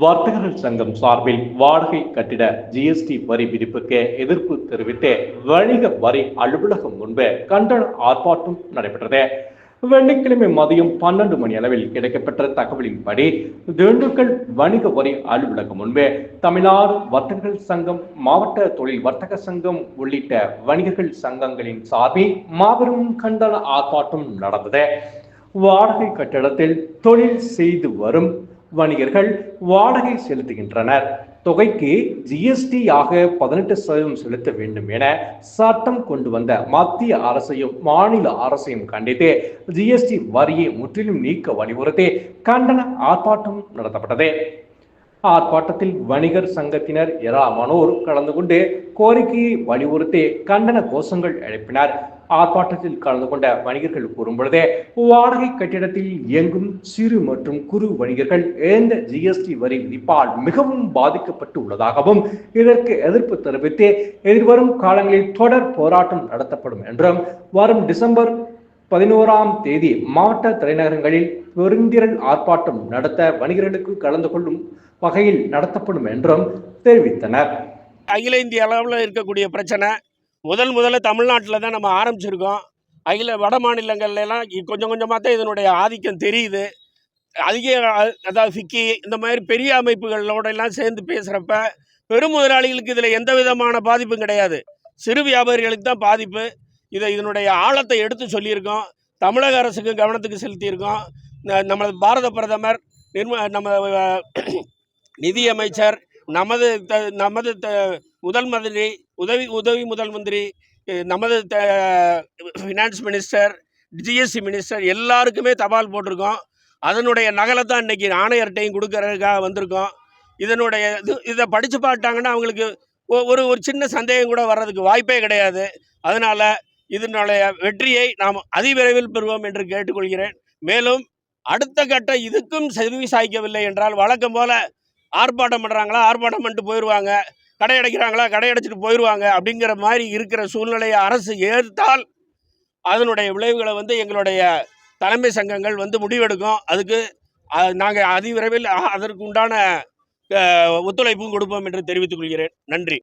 வர்த்தகர்கள் சங்கம் சார்பில் வாடகை கட்டிட ஜிஎஸ்டி வரி விதிப்புக்கு எதிர்ப்பு தெரிவித்து வணிக வரி அலுவலகம் முன்பு கண்டன ஆர்ப்பாட்டம் நடைபெற்றது. வெள்ளிக்கிழமை மதியம் பன்னெண்டு மணி அளவில் கிடைக்கப்பெற்ற தகவலின்படி திண்டுக்கல் வணிக வரி அலுவலகம் முன்பு தமிழ்நாடு வர்த்தகர்கள் சங்கம் மாவட்ட தொழில் வர்த்தக சங்கம் உள்ளிட்ட வணிகர்கள் சங்கங்களின் சார்பில் மாபெரும் கண்டன ஆர்ப்பாட்டம் நடந்தது. வாடகை கட்டிடத்தில் தொழில் செய்து வரும் வணிகர்கள் வாடகை செலுத்துகின்றனர். தொகைக்கு ஜிஎஸ்டி ஆக பதினெட்டு சதவீதம் செலுத்த வேண்டும் என சட்டம் கொண்டு வந்த மத்திய அரசையும் மாநில அரசையும் கண்டித்து ஜிஎஸ்டி வரியை முற்றிலும் நீக்க வலியுறுத்தி கண்டன ஆர்ப்பாட்டம் நடத்தப்பட்டது. ஆர்ப்பாட்டத்தில் வணிகர் சங்கத்தினர் ஏராளமானோர் கலந்து கொண்டு கோரிக்கையை வலியுறுத்தி கண்டன கோஷங்கள் எழுப்பினர். ஆர்ப்பாட்டத்தில் கலந்து கொண்ட வணிகர்கள் கூறும்பொழுது வாடகை கட்டிடத்தில் இயங்கும் சிறு மற்றும் குறு வணிகர்கள் இந்த ஜிஎஸ்டி வரி விதிப்பால் மிகவும் பாதிக்கப்பட்டு உள்ளதாகவும் இதற்கு எதிர்ப்பு தெரிவித்து எதிர்வரும் காலங்களில் தொடர் போராட்டம் நடத்தப்படும் என்றும் வரும் டிசம்பர் பதினோராம் தேதி மாவட்ட தலைநகரங்களில் பெருந்திரள் ஆர்ப்பாட்டம் நடத்த வணிகர்களுக்கு கலந்து கொள்ளும் வகையில் நடத்தப்படும் என்றும் தெரிவித்தனர். அகில இந்திய அளவில் இருக்கக்கூடிய பிரச்சனை. முதல் முதல்ல தமிழ்நாட்டில் தான் நம்ம ஆரம்பிச்சிருக்கோம். அகில வட மாநிலங்கள்லாம் கொஞ்சம் கொஞ்சமாக தான் இதனுடைய ஆதிக்கம் தெரியுது. அதிக அதாவது ஃபிக்கி இந்த மாதிரி பெரிய அமைப்புகளோட எல்லாம் சேர்ந்து பேசுகிறப்ப பெரும் முதலாளிகளுக்கு இதில் எந்த விதமான பாதிப்பும் கிடையாது. சிறு வியாபாரிகளுக்கு தான் பாதிப்பு. இதை இதனுடைய ஆழத்தை எடுத்து சொல்லியிருக்கோம். தமிழக அரசுக்கு கவனத்துக்கு செலுத்தியிருக்கோம். ந- நமது பாரத பிரதமர் நிர்ம நம்ம நிதியமைச்சர் நமது த நமது த முதல் மந்திரி உதவி உதவி முதல் மந்திரி நமது the finance minister GST minister எல்லாருக்குமே தபால் போட்டிருக்கோம். அதனுடைய நகலை தான் இன்றைக்கி ஆணையர்கிட்டையும் கொடுக்கறதுக்காக வந்திருக்கோம். இதனுடைய இது இதை படித்து பார்த்தாங்கன்னா அவங்களுக்கு ஒ- ஒரு ஒரு சின்ன சந்தேகம் கூட வர்றதுக்கு வாய்ப்பே கிடையாது. அதனால் இதனுடைய வெற்றியை நாம் அதிவிரைவில் பெறுவோம் என்று கேட்டுக்கொள்கிறேன். மேலும் அடுத்த கட்ட இதுக்கும் செவி சாய்க்கவில்லை என்றால் வழக்கம் போல ஆர்ப்பாட்டம் பண்ணுறாங்களா ஆர்ப்பாட்டம் பண்ணிட்டு போயிடுவாங்க கடை அடைக்கிறாங்களா? கடை அடைச்சிட்டு போயிடுவாங்க அப்படிங்கிற மாதிரி இருக்கிற சூழ்நிலையை அரசு ஏற்றால் அதனுடைய விளைவுகளை வந்து எங்களுடைய தலைமை சங்கங்கள் வந்து முடிவெடுக்கும். அதுக்கு நாங்கள் அதிவிரைவில் அதற்கு உண்டான ஒத்துழைப்பும் கொடுப்போம் என்று தெரிவித்துக் கொள்கிறேன். நன்றி.